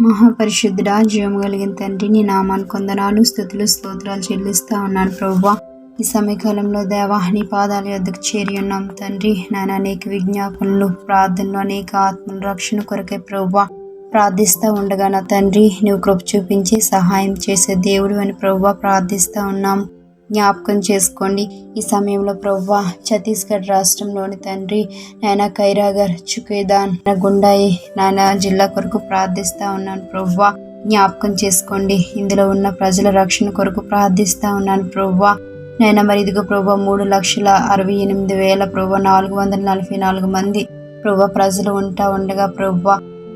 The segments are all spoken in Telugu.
మహాపరిశుద్ధుడా జీవము కలిగిన తండ్రి నీ నామాన్ని కొందనాలు స్థుతులు స్తోత్రాలు చెల్లిస్తా ఉన్నాను ప్రభువా. ఈ సమయకాలంలో దేవా పాదాల యొద్దకు చేరి ఉన్నాం తండ్రి. నాయన అనేక విజ్ఞాపనలు ప్రార్థనలు అనేక ఆత్మల రక్షణ కొరకే ప్రభువా ప్రార్థిస్తూ ఉండగా నా తండ్రి నువ్వు కృప చూపించి సహాయం చేసే దేవుడు అని ప్రభువా ప్రార్థిస్తూ ఉన్నాం. జ్ఞాపకం చేసుకోండి. ఈ సమయంలో ప్రవ్వా ఛత్తీస్గఢ్ రాష్ట్రంలోని తండ్రి నాయన కైరాగర్ చుకేదాన్ గుండాయి నాయన జిల్లా కొరకు ప్రార్థిస్తా ఉన్నాను ప్రవ్వా. జ్ఞాపకం చేసుకోండి. ఇందులో ఉన్న ప్రజల రక్షణ కొరకు ప్రార్థిస్తా ఉన్నాను ప్రవ్వా. నాయన మరి ఇదిగో ప్రభా మూడు లక్షల అరవై ఎనిమిది వేల ప్రభు నాలుగు వందల నలభై నాలుగు మంది ప్రభు ప్రజలు ఉంటా ఉండగా ప్రభు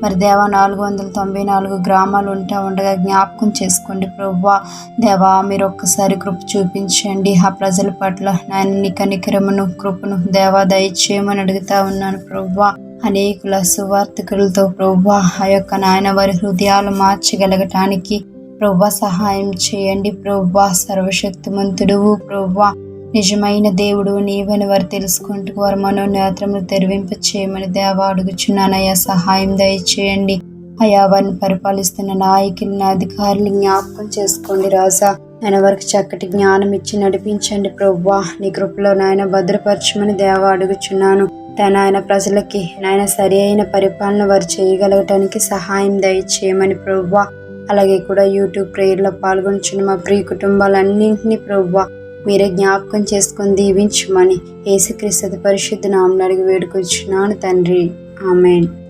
మరి దేవా నాలుగు వందల తొంభై నాలుగు గ్రామాలు ఉంటా ఉండగా జ్ఞాపకం చేసుకోండి ప్రభువా. దేవా మీరు ఒక్కసారి కృప చూపించండి. ఆ ప్రజల పట్ల నాయన నీ కనికరమును కృపను దేవా దయచేయమని అడుగుతా ఉన్నాను ప్రభువా. అనేకుల సువార్థకులతో ప్రభువా ఆ యొక్క నాయన వారి హృదయాలు మార్చగలగటానికి ప్రభువ సహాయం చేయండి ప్రభువా. సర్వశక్తిమంతుడు ప్రభువా. నిజమైన దేవుడు నీవని వారు తెలుసుకుంటూ వారు మనోనేత్రములు తెరివింప చేయమని దేవా అడుగుచున్నానయ్యా సహాయం దయచేయండి. అయా వారిని పరిపాలిస్తున్న నాయకులను అధికారులు జ్ఞాపకం చేసుకోండి రాజా. ఆయన వారికి చక్కటి జ్ఞానం ఇచ్చి నడిపించండి ప్రవ్వా. నీ కృపలో నాయన భద్రపరచమని దేవ అడుగుచున్నాను. తన ఆయన ప్రజలకి నాయన సరి అయిన పరిపాలన వారు చేయగలగటానికి సహాయం దయచేయమని ప్రవ్వా. అలాగే కూడా యూట్యూబ్ ప్రేయర్లో పాల్గొంచున్న మా ప్రియ కుటుంబాలన్నింటినీ ప్రవ్వా మీరే జ్ఞాపకం చేసుకొని దీవించమని ఏసుక్రీస్తు పరిశుద్ధ నామని అడిగి వేడుకొచ్చున్నాను తండ్రి. ఆమెన్.